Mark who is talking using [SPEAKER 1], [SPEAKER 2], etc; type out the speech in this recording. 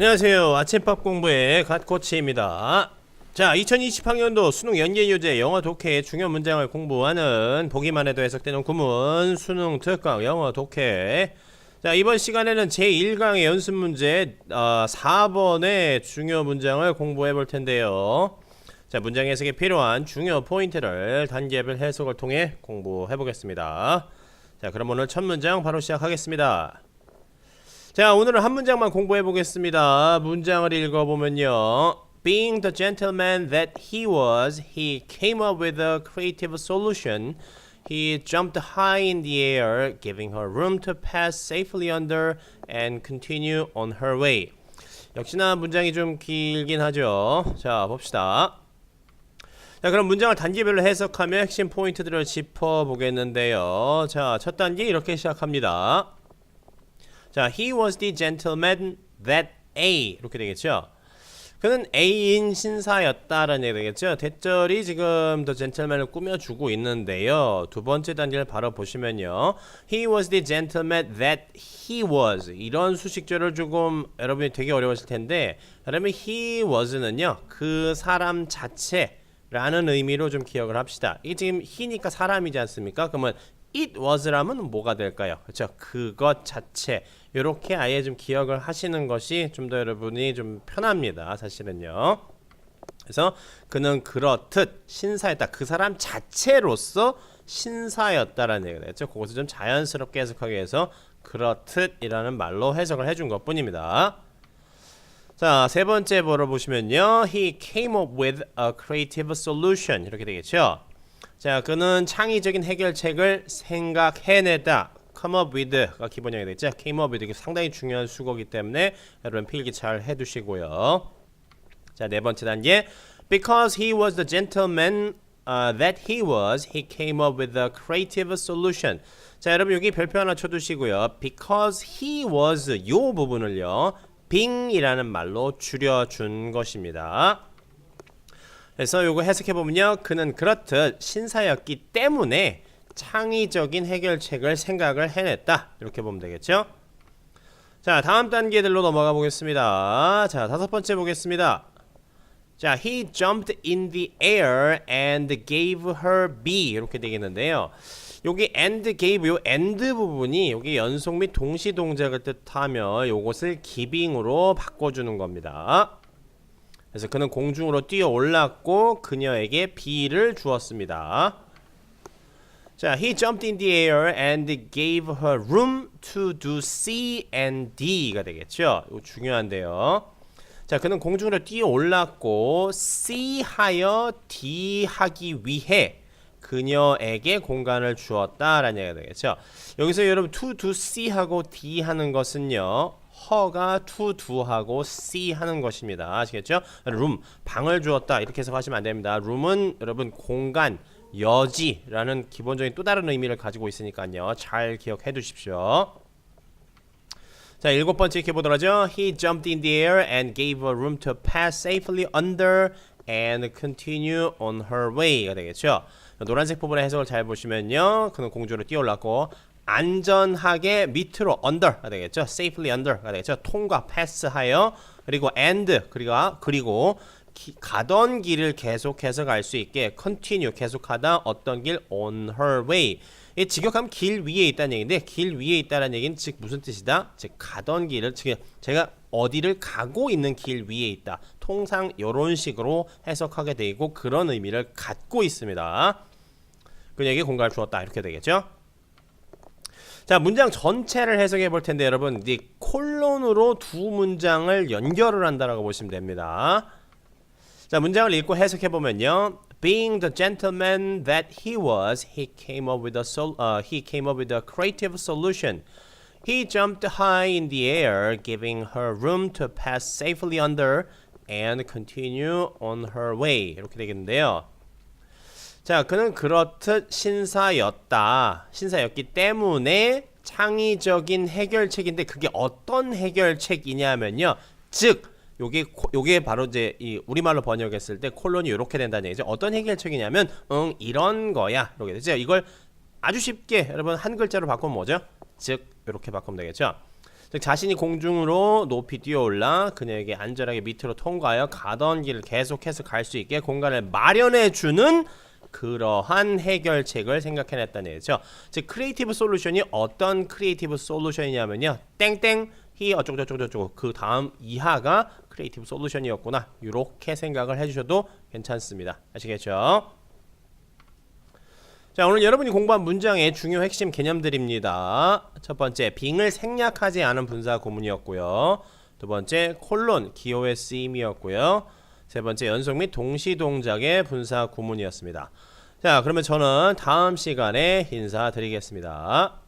[SPEAKER 1] 안녕하세요. 아침밥 공부의 갓 코치입니다. 자, 2020학년도 수능 연계유제 영어 독해의 중요 문장을 공부하는 보기만 해도 해석되는 구문 수능 특강 영어 독해. 자, 이번 시간에는 제1강의 연습 문제 어, 4번의 중요 문장을 공부해 볼 텐데요. 자, 문장 해석에 필요한 중요 포인트를 단계별 해석을 통해 공부해 보겠습니다. 자, 그럼 오늘 첫 문장 바로 시작하겠습니다. 자, 오늘은 한 문장만 공부해 보겠습니다. 문장을 읽어 보면요. Being the gentleman that he was, he came up with a creative solution. He jumped high in the air, giving her room to pass safely under and continue on her way. 역시나 문장이 좀 길긴 하죠. 자, 봅시다. 자, 그럼 문장을 단계별로 해석하며 핵심 포인트들을 짚어 보겠는데요. 자, 첫 단계 이렇게 시작합니다. 자, he was the gentleman that A 이렇게 되겠죠. 그는 A인 신사였다라는 얘기 되겠죠. 대절이 지금 더 젠틀맨을 꾸며주고 있는데요. 두 번째 단계를 바로 보시면요. He was the gentleman that he was. 이런 수식절을 조금 여러분이 되게 어려우실 텐데 여러분 he was는요. 그 사람 자체 라는 의미로 좀 기억을 합시다. 이게 지금 he니까 사람이지 않습니까? 그러면 it was라면 뭐가 될까요? 그렇죠. 그것 자체. 이렇게 아예 좀 기억을 하시는 것이 좀 더 여러분이 좀 편합니다. 사실은요. 그래서 그는 그렇듯 신사였다. 그 사람 자체로서 신사였다라는 얘기가 되겠죠. 그것을 좀 자연스럽게 해석하기 위해서 그렇듯이라는 말로 해석을 해준 것 뿐입니다. 자, 세 번째 보러 보시면요. He came up with a creative solution. 이렇게 되겠죠. 자, 그는 창의적인 해결책을 생각해내다. Come up with가 기본형이 되겠죠. came up with 이게 상당히 중요한 수거기 때문에 여러분 필기 잘 해두시고요. 자, 네 번째 단계. Because he was the gentleman uh, that he was, he came up with a creative solution. 자, 여러분 여기 별표 하나 쳐두시고요. Because he was 요 부분을요. being이라는 말로 줄여준 것입니다. 그래서 요거 해석해 보면요. 그는 그렇듯 신사였기 때문에 창의적인 해결책을 생각을 해냈다. 이렇게 보면 되겠죠? 자, 다음 단계들로 넘어가 보겠습니다. 자, 다섯 번째 보겠습니다. 자, he jumped in the air and gave her B 이렇게 되겠는데요. 여기 and gave 요 and 부분이 여기 연속 및 동시 동작을 뜻하며 요것을 giving으로 바꿔주는 겁니다. 그래서 그는 공중으로 뛰어 올랐고 그녀에게 B를 주었습니다. 자, he jumped in the air and gave her room to do C and D가 되겠죠. 이거 중요한데요. 자, 그는 공중으로 뛰어 올랐고 C 하여 D 하기 위해 그녀에게 공간을 주었다라는 얘기가 되겠죠. 여기서 여러분 to do C 하고 D 하는 것은요. 허가 to do 하고 C 하는 것입니다. 아시겠죠? room 방을 주었다 이렇게 해석하시면 안 됩니다. room은 여러분 공간 여지라는 기본적인 또 다른 의미를 가지고 있으니까요. 잘 기억해 두십시오. 자, 일곱 번째 이렇게 하죠. He jumped in the air and gave her room to pass safely under and continue on her way가 되겠죠. 노란색 부분의 해석을 잘 보시면요. 그는 공중으로 뛰어올랐고 안전하게 밑으로 under가 되겠죠. safely under가 되겠죠. 통과 패스하여 그리고 and 그리고 그리고 기, 가던 길을 계속해서 갈 수 있게 continue 계속하다 어떤 길 on her way 이 직역하면 길 위에 있다는 얘기인데 길 위에 있다는 얘기는 즉 무슨 뜻이다? 즉 가던 길을 즉 제가 어디를 가고 있는 길 위에 있다. 통상 이런 식으로 해석하게 되고 그런 의미를 갖고 있습니다. 그녀에게 공간을 주었다 이렇게 되겠죠. 자 문장 전체를 해석해 볼 텐데 여러분 이 콜론으로 두 문장을 연결을 한다라고 보시면 됩니다. 자, 문장을 읽고 해석해 보면요. Being the gentleman that he was, he came up with a sol- uh, he came up with a creative solution. He jumped high in the air, giving her room to pass safely under and continue on her way. 이렇게 되겠는데요. 자, 그는 그렇듯 신사였다. 신사였기 때문에 창의적인 해결책인데 그게 어떤 해결책이냐면요. 즉 요게 코- 요게 바로 이제 이 우리말로 번역했을 때 콜론이 이렇게 된다는 얘기죠. 어떤 해결책이냐면 응 이런 거야. 이렇게 되죠. 이걸 아주 쉽게 여러분 한 글자로 바꾸면 뭐죠? 즉 이렇게 바꾸면 되겠죠. 즉 자신이 공중으로 높이 뛰어올라 그녀에게 안전하게 밑으로 통과하여 가던 길을 계속해서 갈 수 있게 공간을 마련해 주는 그러한 해결책을 생각해냈다는 얘기죠. 즉 크리에이티브 솔루션이 어떤 크리에이티브 솔루션이냐면요. 땡땡 히 어쩌고저쩌고저쩌고 그 다음 이하가 크리에이티브 솔루션이었구나. 이렇게 생각을 해주셔도 괜찮습니다. 아시겠죠? 자 오늘 여러분이 공부한 문장의 중요 핵심 개념들입니다. 첫 번째 빙을 생략하지 않은 분사 구문이었고요. 두 번째 콜론 기호의 쓰임이었고요. 세 번째 연속 및 동시 동작의 분사 구문이었습니다. 자 그러면 저는 다음 시간에 인사드리겠습니다.